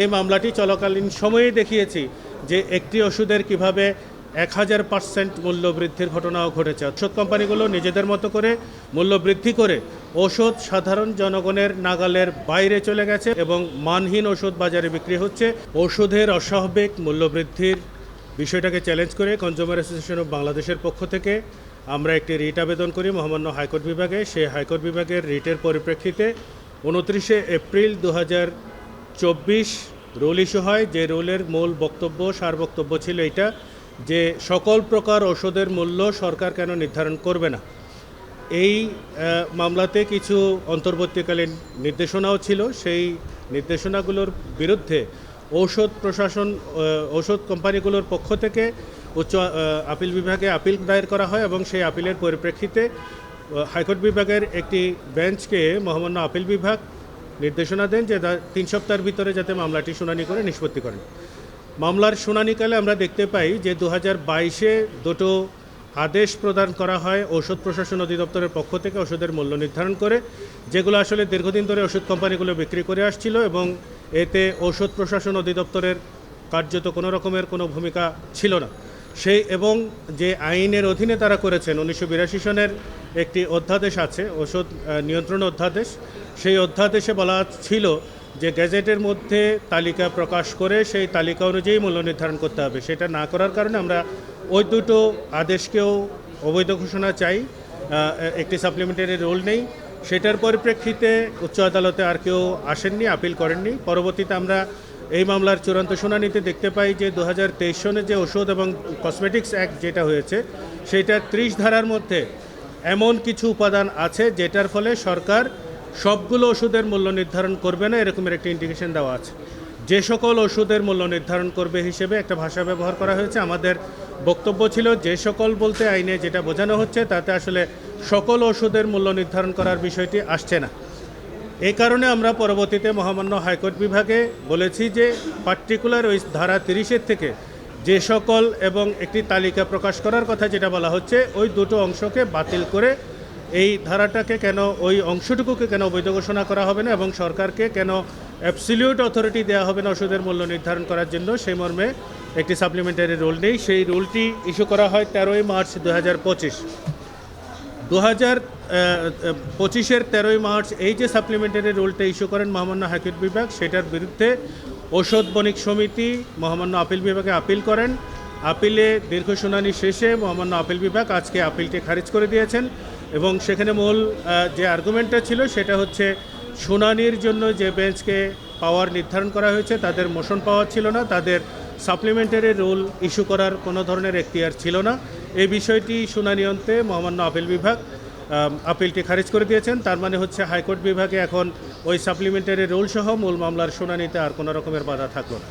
এই মামলাটি চলাকালীন সময়ে দেখিয়েছি যে একটি ওষুধের কীভাবে এক হাজার পার্সেন্ট মূল্য বৃদ্ধির ঘটনাও ঘটেছে। ওষুধ কোম্পানিগুলো নিজেদের মতো করে মূল্য বৃদ্ধি করে ওষুধ সাধারণ জনগণের নাগালের বাইরে চলে গেছে এবং মানহীন ওষুধ বাজারে বিক্রি হচ্ছে। ওষুধের অস্বাভাবিক মূল্য বৃদ্ধির বিষয়টাকে চ্যালেঞ্জ করে কনজিউমার অ্যাসোসিয়েশন অফ বাংলাদেশের পক্ষ থেকে আমরা একটি রিট আবেদন করি মহামান্য হাইকোর্ট বিভাগে। সেই হাইকোর্ট বিভাগের রিটের পরিপ্রেক্ষিতে উনত্রিশে এপ্রিল দু হাজার চব্বিশ রুল ইস্যু হয়, যে রুলের মূল বক্তব্য, সার বক্তব্য ছিল এটা যে সকল প্রকার ওষুধের মূল্য সরকার কেন নির্ধারণ করবে না? এই মামলাতে কিছু অন্তর্বর্তীকালীন নির্দেশনাও ছিল। সেই নির্দেশনাগুলোর বিরুদ্ধে ঔষধ প্রশাসন ঔষধ কোম্পানিগুলোর পক্ষ থেকে উচ্চ আপিল বিভাগে আপিল দায়ের করা হয় এবং সেই আপিলের পরিপ্রেক্ষিতে হাইকোর্ট বিভাগের একটি বেঞ্চকে মহামান্য আপিল বিভাগ নির্দেশনা দেন যে তিন সপ্তাহের ভিতরে যাতে মামলাটি শুনানি করে নিষ্পত্তি করেন। মামলার শুনানিকালে আমরা দেখতে পাই যে দু হাজার বাইশে দুটো আদেশ প্রদান করা হয় ঔষধ প্রশাসন অধিদপ্তরের পক্ষ থেকে ওষুধের মূল্য নির্ধারণ করে, যেগুলো আসলে দীর্ঘদিন ধরে ওষুধ কোম্পানিগুলো বিক্রি করে আসছিল এবং এতে ঔষধ প্রশাসন অধিদপ্তরের কার্যত কোনো রকমের কোনো ভূমিকা ছিল না। সেই এবং যে আইনের অধীনে তারা করেছেন, উনিশশো বিরাশি সনের একটি অধ্যাদেশ আছে, ওষুধ নিয়ন্ত্রণ অধ্যাদেশ। সেই অধ্যাদেশে বলা ছিল যে গ্যাজেটের মধ্যে তালিকা প্রকাশ করে সেই তালিকা অনুযায়ী মূল্য নির্ধারণ করতে হবে। সেটা না করার কারণে আমরা ওই দুটো আদেশকেও অবৈধ ঘোষণা চাই। একটি সাপ্লিমেন্টারি রোল নেই। সেটার পরিপ্রেক্ষিতে উচ্চ আদালতে আর কেউ আসেননি আপিল করেননি। পরবর্তীতে আমরা এই মামলার চূড়ান্ত শুনানিতে দেখতে পাই যে দু হাজার তেইশ সনে যে ওষুধ এবং কসমেটিক্স অ্যাক্ট যেটা হয়েছে, সেটা ত্রিশ ধারার মধ্যে এমন কিছু উপাদান আছে যেটার ফলে সরকার সবগুলো ওষুধের মূল্য নির্ধারণ করবে না, এরকমের একটি ইন্ডিকেশন দেওয়া আছে। যে সকল ওষুধের মূল্য নির্ধারণ করবে হিসেবে একটা ভাষা ব্যবহার করা হয়েছে। আমাদের বক্তব্য ছিল যে সকল বলতে আইনে যেটা বোঝানো হচ্ছে, তাতে আসলে সকল ওষুধের মূল্য নির্ধারণ করার বিষয়টি আসছে না। এই কারণে আমরা পরবর্তীতে মহামান্য হাইকোর্ট বিভাগে বলেছি যে পার্টিকুলার ওই ধারা তিরিশের থেকে যে সকল এবং একটি তালিকা প্রকাশ করার কথা যেটা বলা হচ্ছে, ওই দুটো অংশকে বাতিল করে এই ধারাটাকে কেন, ওই অংশটুকুকে কেন বৈধ ঘোষণা করা হবে না এবং সরকারকে কেন অ্যাবসলিউট অথরিটি দেওয়া হবে না ওষুধের মূল্য নির্ধারণ করার জন্য, সেই মর্মে একটি সাপ্লিমেন্টারি রুল নেই। সেই রুলটি ইস্যু করা হয় তেরোই মার্চ দু হাজার পঁচিশ। দু হাজার পঁচিশের তেরোই মার্চ এই যে সাপ্লিমেন্টারি রুলটা ইস্যু করেন মহামান্য হাইকোর্ট বিভাগ, সেটার বিরুদ্ধে ঔষধ বণিক সমিতি মহামান্য আপিল বিভাগে আপিল করেন। আপিলে দীর্ঘ শুনানি শেষে মহামান্য আপিল বিভাগ আজকে আপিলটি খারিজ করে দিয়েছেন এবং সেখানে মূল যে আর্গুমেন্টটা ছিল সেটা হচ্ছে শুনানির জন্য যে বেঞ্চকে পাওয়ার নির্ধারণ করা হয়েছে তাদের মোশন পাওয়ার ছিল না, তাদের সাপ্লিমেন্টারি রুল ইস্যু করার কোনো ধরনের এখতিয়ার ছিল না। এই বিষয়টি শুনানি অন্তে মহামান্য আপিল বিভাগ আপিলটি খারিজ করে দিয়েছেন। তার মানে হচ্ছে হাইকোর্ট বিভাগে এখন ওই সাপ্লিমেন্টারি রুল সহ মূল মামলার শুনানিতে আর কোনো রকমের বাধা থাকল না।